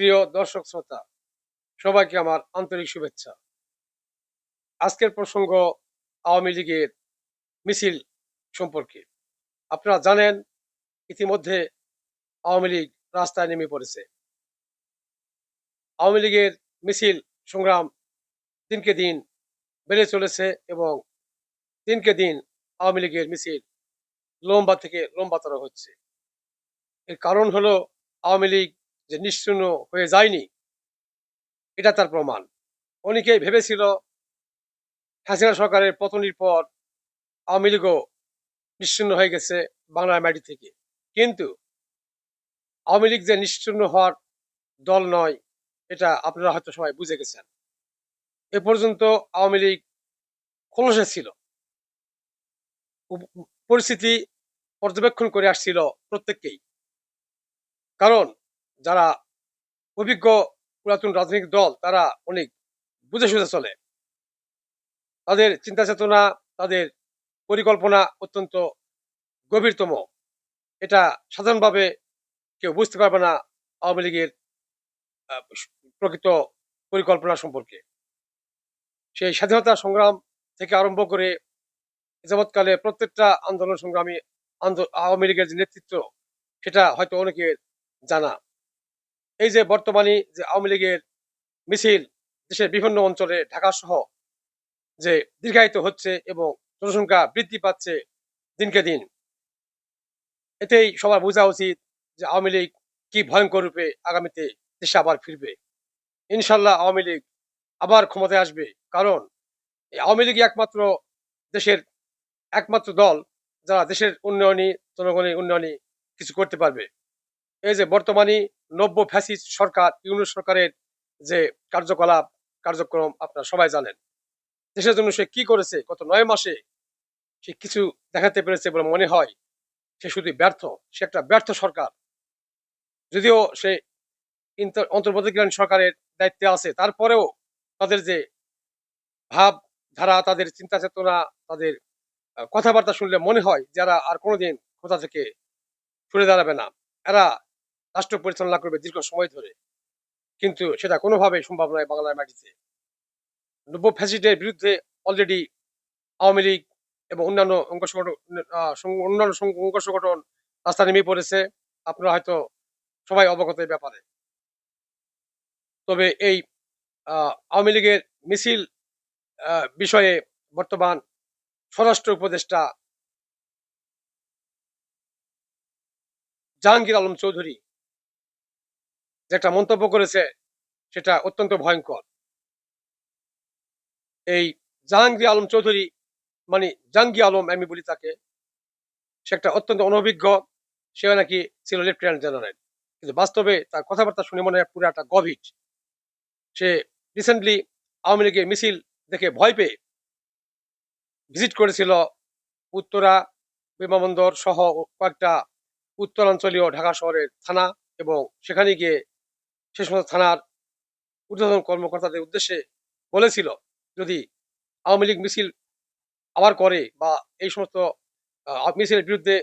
প্রিয় দর্শক শ্রোতা, সবাইকে আমার আন্তরিক শুভেচ্ছা। আজকের প্রসঙ্গ আওয়ামী লীগের মিছিল সম্পর্কে। আপনারা জানেন, ইতিমধ্যে আওয়ামী লীগ রাস্তায় নেমে পড়েছে। আওয়ামী লীগের মিছিল সংগ্রাম দিনকে দিন বেড়ে চলেছে এবং দিনকে দিন আওয়ামী লীগের মিছিল লম্বা থেকে লম্বাতর হচ্ছে। এর কারণ হলো আওয়ামী লীগ যে নিশ্চিহ্ন হয়ে যায়নি, এটা তার প্রমাণ। অনেকেই ভেবেছিল, হাসিনা সরকারের পতনের পর আওয়ামী লীগও নিশ্চিহ্ন হয়ে গেছে বাংলার মাটি থেকে। কিন্তু আওয়ামী লীগ যে নিশ্চিহ্ন হওয়ার দল নয়, এটা আপনারা হয়তো সবাই বুঝে গেছেন। এ পর্যন্ত আওয়ামী লীগ খোলসে ছিল। পরিস্থিতি পর্যবেক্ষণ করে আসছিল প্রত্যেককেই। কারণ যারা অভিজ্ঞ পুরাতন রাজনৈতিক দল, তারা অনেক বুঝে সুঝে চলে। তাদের চিন্তা চেতনা তাদের পরিকল্পনা অত্যন্ত গভীরতম। এটা সাধারণভাবে কেউ বুঝতে পারবে না আওয়ামী লীগের প্রকৃত পরিকল্পনা সম্পর্কে। সেই স্বাধীনতা সংগ্রাম থেকে আরম্ভ করে যাবৎকালে প্রত্যেকটা আন্দোলন সংগ্রামী আন্দো- আওয়ামী লীগের যে নেতৃত্ব, সেটা হয়তো অনেকের জানা। এই যে বর্তমানে যে আওয়ামী লীগের মিছিল দেশের বিভিন্ন অঞ্চলে ঢাকা সহ যে দীর্ঘায়িত হচ্ছে এবং জনসংখ্যা বৃদ্ধি পাচ্ছে দিনকে দিন, এতেই সবার বোঝা উচিত যে আওয়ামী লীগ কি ভয়ঙ্কর রূপে আগামীতে দেশে আবার ফিরবে। ইনশাল্লাহ আওয়ামী লীগ আবার ক্ষমতায় আসবে, কারণ এই আওয়ামী লীগ একমাত্র দেশের একমাত্র দল যারা দেশের উন্নয়নে, জনগণের উন্নয়নে কিছু করতে পারবে। এই যে বর্তমানে নব্য ফ্যাসিস্ট সরকার ইউনিট সরকারের যে কার্যকলাপ, কার্যক্রম আপনারা সবাই জানেন। দেশের জন্য সে কি করেছে? গত নয় মাসে সে কিছু দেখাতে পেরেছে বলে মনে হয়। সে শুধু ব্যর্থ, সে একটা ব্যর্থ সরকার। যদিও সে অন্তর্বর্তীকালীন সরকারের দায়িত্বে আছে, তারপরেও তাদের যে ভাব ধারা, তাদের চিন্তা চেতনা, তাদের কথাবার্তা শুনলে মনে হয় যারা আর কোনোদিন কোথা থেকে সরে দাঁড়াবে না। এরা রাষ্ট্র পরিচালনা করবে দীর্ঘ সময় ধরে। কিন্তু সেটা কোনোভাবেই সম্ভব নয় বাংলার মাটিতে। নব্য ফ্যাসিডের বিরুদ্ধে অলরেডি আওয়ামী লীগ এবং অন্যান্য অঙ্গ সংগঠন অন্যান্য অঙ্গ সংগঠন রাস্তা নেমে পড়েছে। আপনারা হয়তো সবাই অবগত এই ব্যাপারে। তবে এই আওয়ামী লীগের মিছিল বিষয়ে বর্তমান স্বরাষ্ট্র উপদেষ্টা জাহাঙ্গীর আলম চৌধুরী যে একটা মন্তব্য করেছে, সেটা অত্যন্ত ভয়ঙ্কর। এই জাহাঙ্গীর আলম চৌধুরী মানে জাহাঙ্গীর আলম আমি বলি তাকে, সে একটা অত্যন্ত অনভিজ্ঞ সে নাকি ছিল লেফটেন্যান্ট জেনারেল। কিন্তু বাস্তবে তার কথাবার্তা শুনে মনে হয় পুরো একটা গভীর। সে রিসেন্টলি আওয়ামী লীগের মিছিল দেখে ভয় পেয়ে ভিজিট করেছিল উত্তরা বিমানবন্দর সহ কয়েকটা উত্তরাঞ্চলীয় ঢাকা শহরের থানা এবং সেখানে গিয়ে সে সমস্ত থানার ঊর্ধ্বতন কর্মকর্তাদের উদ্দেশ্যে বলেছিল, যদি আওয়ামী লীগ মিছিল আবার করে বা এই সমস্ত মিছিলের বিরুদ্ধে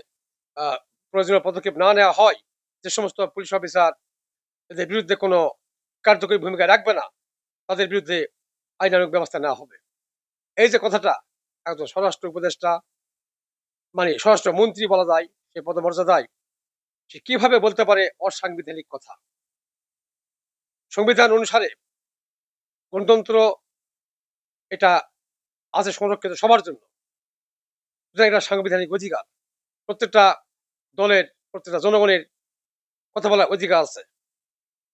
প্রয়োজনীয় পদক্ষেপ না নেওয়া হয়, যে সমস্ত পুলিশ অফিসার এদের বিরুদ্ধে কোনো কার্যকরী ভূমিকা রাখবে না, তাদের বিরুদ্ধে আইনানুগ ব্যবস্থা নেওয়া হবে। এই যে কথাটা, একজন স্বরাষ্ট্র উপদেষ্টা মানে স্বরাষ্ট্র মন্ত্রী বলা যায়, সে পদমর্যাদায়, সে কীভাবে বলতে পারে অসাংবিধানিক কথা? সংবিধান অনুসারে গণতন্ত্র এটা আছে সংরক্ষিত সবার জন্য। এটা সাংবিধানিক অধিকার। প্রত্যেকটা দলের, প্রত্যেকটা জনগণের কথা বলার অধিকার আছে।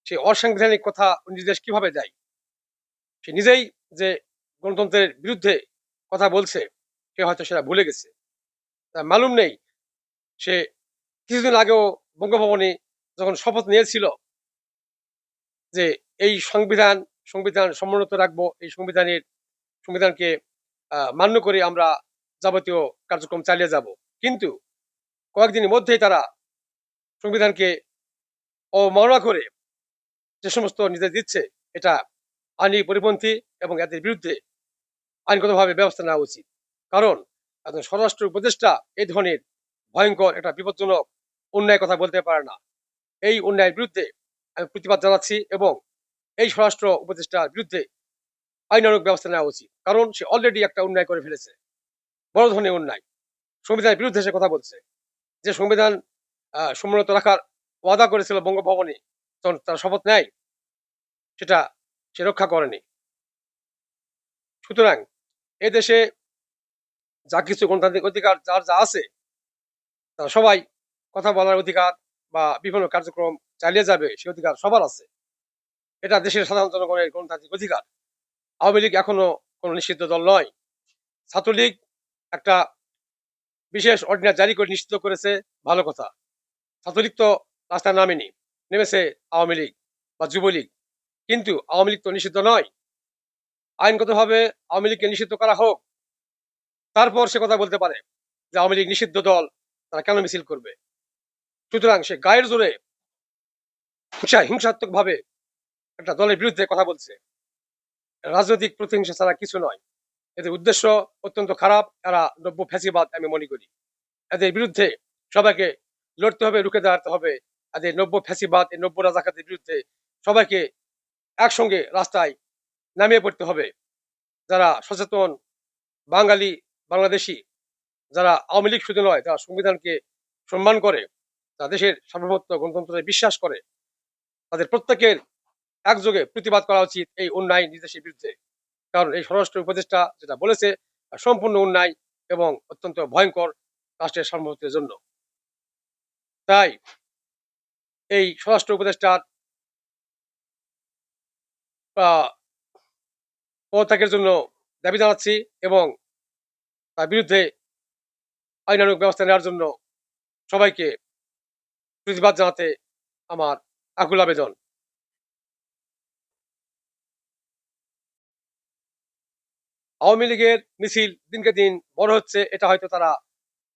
সে অসাংবিধানিক কথা নির্দেশ কীভাবে দেয়? সে নিজেই যে গণতন্ত্রের বিরুদ্ধে কথা বলছে, সে হয়তো সেটা ভুলে গেছে। তার মালুম নেই। সে কিছুদিন আগেও বঙ্গভবনে যখন শপথ নিয়েছিল যে এই সংবিধান সংবিধান সমুন্নত রাখব, এই সংবিধানের, সংবিধানকে মান্য করে আমরা যাবতীয় কার্যক্রম চালিয়ে যাব। কিন্তু কয়েকদিনের মধ্যেই তারা সংবিধানকে অবমাননা করে যে সমস্ত নির্দেশ দিচ্ছে, এটা আইনি পরিপন্থী এবং এদের বিরুদ্ধে আইনগতভাবে ব্যবস্থা নেওয়া উচিত। কারণ একজন স্বরাষ্ট্র উপদেষ্টা এই ধরনের ভয়ঙ্কর একটা বিপজ্জনক অন্যায় কথা বলতে পারে না। এই অন্যায়ের বিরুদ্ধে আমি প্রতিবাদ জানাচ্ছি এবং এই স্বরাষ্ট্র উপদেষ্টার বিরুদ্ধে আইনানুক ব্যবস্থা নেওয়া উচিত। কারণ সে অলরেডি একটা অন্যায় করে ফেলেছে। বড় ধরনের অন্যায়। সংবিধানের বিরুদ্ধে সে কথা বলছে। যে সংবিধান সমুন্নত রাখার ওয়াদা করেছিল বঙ্গভবনে, তখন তারা শপথ নেয়, সেটা সে রক্ষা করেনি। সুতরাং এ দেশে যা কিছু গণতান্ত্রিক অধিকার, যার যা আছে, তারা সবাই কথা বলার অধিকার বা বিভিন্ন কার্যক্রম চালিয়ে যাবে, সে অধিকার সবার আছে। এটা দেশের সাধারণ জনগণের গণতান্ত্রিক অধিকার। আওয়ামী লীগ এখনও কোনো নিষিদ্ধ দল নয়। ছাত্রলীগ একটা বিশেষ অর্ডিনার জারি করে নিশ্চিত করেছে, ভালো কথা। ছাত্রলীগ তো রাস্তায় নামেনি, নেমেছে আওয়ামী লীগ বা যুবলীগ। কিন্তু আওয়ামী লীগ তো নিষিদ্ধ নয়। আইনগতভাবে আওয়ামী লীগকে নিষিদ্ধ করা হোক, তারপর সে কথা বলতে পারে যে আওয়ামী লীগ নিষিদ্ধ দল, তারা কেন মিছিল করবে? সুতরাং সে গায়ের জোরে হিংসা হিংসাত্মক ভাবে একটা দলের বিরুদ্ধে কথা বলছে। রাজনৈতিক প্রতিহিংসা ছাড়া কিছু নয়। এদের উদ্দেশ্য অত্যন্ত খারাপ, এরা নব্য ফ্যাসিবাদ আমি মনে করি। এদের বিরুদ্ধে সবাইকে লড়তে হবে, রুখে দাঁড়াতে হবে। এদের নব্য ফ্যাসিবাদ এই নব্য রাজাকাতের বিরুদ্ধে সবাইকে একসঙ্গে রাস্তায় নামিয়ে পড়তে হবে। যারা সচেতন বাঙালি, বাংলাদেশি, যারা আওয়ামী লীগ শুধু নয়, যারা সংবিধানকে সম্মান করে যারা দেশের সার্বভৌমত্ব গণতন্ত্রে বিশ্বাস করে তাদের প্রত্যেকের একযোগে প্রতিবাদ করা উচিত এই অন্যায় নির্দেশের বিরুদ্ধে। কারণ এই স্বরাষ্ট্র উপদেষ্টা যেটা বলেছে সম্পূর্ণ অন্যায় এবং অত্যন্ত ভয়ঙ্কর রাষ্ট্রের সার্বভৌমত্বের জন্য। তাই এই স্বরাষ্ট্র উপদেষ্টার পদত্যাগের জন্য দাবি জানাচ্ছি এবং তার বিরুদ্ধে আইনানুক ব্যবস্থা নেওয়ার জন্য সবাইকে প্রতিবাদ জানাতে আমার আকুল আবেদন। আওয়ামী লীগের মিছিল দিনকে দিন বড় হচ্ছে, এটা হয়তো তারা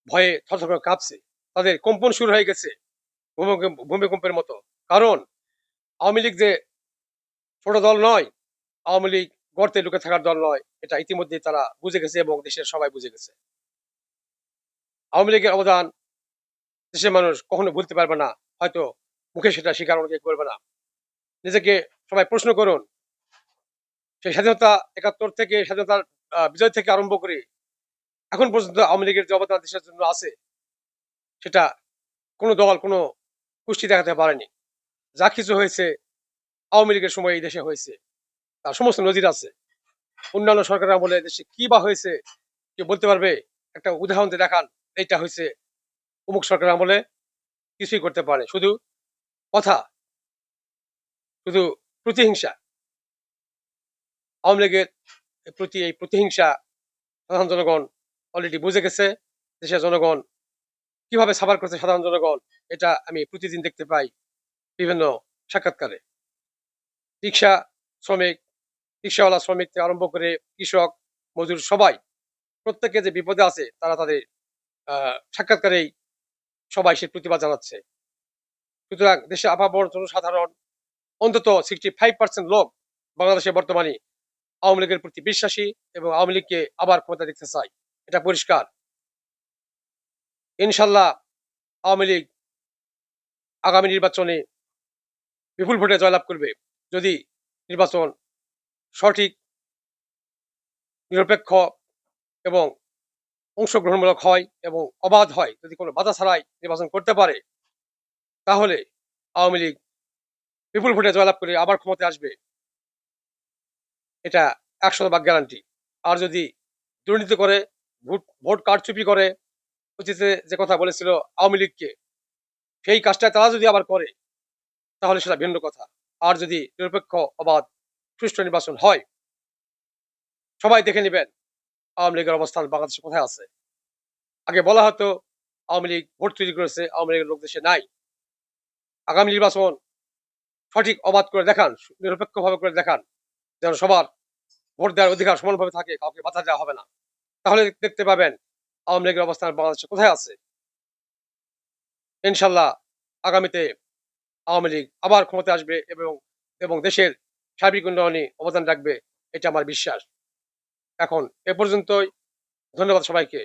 ভয়ে থরথর কাঁপছে। তাদের কম্পন শুরু হয়ে গেছে ভূমিকম্পের মতো। কারণ আওয়ামী লীগ যে ছোট দল নয়, আওয়ামী লীগ গর্তে লুকে থাকার দল নয়, এটা ইতিমধ্যে তারা বুঝে গেছে এবং দেশের সবাই বুঝে গেছে। আওয়ামী লীগের অবদান দেশের মানুষ কখনো ভুলতে পারবে না, হয়তো মুখে সেটা স্বীকার অনেকে করবে না। নিজেকে সবাই প্রশ্ন করুন। সেই স্বাধীনতা একাত্তর থেকে স্বাধীনতার বিজয় থেকে আরম্ভ করে এখন পর্যন্ত আওয়ামী লীগের যে অবদান দেশের জন্য আছে, সেটা কোনো দল, কোনো পুষ্টি দেখাতে পারেনি। যা কিছু হয়েছে আওয়ামী লীগের সময় এই দেশে হয়েছে, তার সমস্ত নজির আছে। অন্যান্য সরকারের আমলে দেশে কি বা হয়েছে? কেউ বলতে পারবে, একটা উদাহরণ দিয়ে দেখান, এইটা হয়েছে। অমুক সরকারের আমলে কিছুই করতে পারে। শুধু কথা। শুধু প্রতিহিংসা। আওয়ামী লীগের প্রতি এই প্রতিহিংসা সাধারণ জনগণ অলরেডি বুঝে গেছে দেশের জনগণ কীভাবে সাবার করছে সাধারণ জনগণ, এটা আমি প্রতিদিন দেখতে পাই বিভিন্ন সাক্ষাৎকারে। রিক্সা শ্রমিক, রিক্সাওয়ালা শ্রমিক থেকে আরম্ভ করে কৃষক মজুর সবাই, প্রত্যেকে যে বিপদে আছে তারা তাদের সাক্ষাৎকারেই সবাই সে প্রতিবাদ জানাচ্ছে। সুতরাং দেশে আপামর জনসাধারণ অন্তত সিক্সটি ফাইভ পার্সেন্ট লোক বাংলাদেশে বর্তমানে আওয়ামী লীগের প্রতি বিশ্বাসী এবং আওয়ামী লীগকে আবার ক্ষমতা দেখতে চাই এটা পরিষ্কার। ইনশাল্লাহ আওয়ামী লীগ আগামী নির্বাচনে বিপুল ভোটে জয়লাভ করবে যদি নির্বাচন সঠিক, নিরপেক্ষ এবং অংশগ্রহণমূলক হয় এবং অবাধ হয়, যদি কোনো বাধা ছাড়াই নির্বাচন করতে পারে তাহলে আওয়ামী লীগ বিপুল ভোটে জয়লাভ করে আবার ক্ষমতায় আসবে, এটা একশো ভাগ গ্যারান্টি আর যদি দুর্নীতি করে, ভোট ভোট কারচুপি করে, অতীতে যে কথা বলেছিল আওয়ামী লীগকে, সেই কাজটা তারা যদি আবার করে, তাহলে সেটা ভিন্ন কথা। আর যদি নিরপেক্ষ, অবাধ, সুষ্ঠু নির্বাচন হয়, সবাই দেখে নেবেন আওয়ামী লীগের অবস্থান বাংলাদেশে কোথায় আছে। আগে বলা হতো, আওয়ামী লীগ ভোট তৈরি করেছে, আওয়ামী লীগের লোক দেশে নাই। আগামী নির্বাচন সঠিক অবাধ করে দেখান, নিরপেক্ষভাবে করে দেখান, যেন সবার ভোট দেওয়ার অধিকার সমানভাবে থাকে, কাউকে বাধা দেওয়া হবে না। তাহলে দেখতে পাবেন আওয়ামী লীগের অবস্থান বাংলাদেশে কোথায় আছে। ইনশাল্লাহ আগামীতে আওয়ামী লীগ আবার ক্ষমতায় আসবে এবং এবং দেশের সার্বিক উন্নয়নে অবদান রাখবে, এটা আমার বিশ্বাস। এখন এ পর্যন্তই, ধন্যবাদ সবাইকে।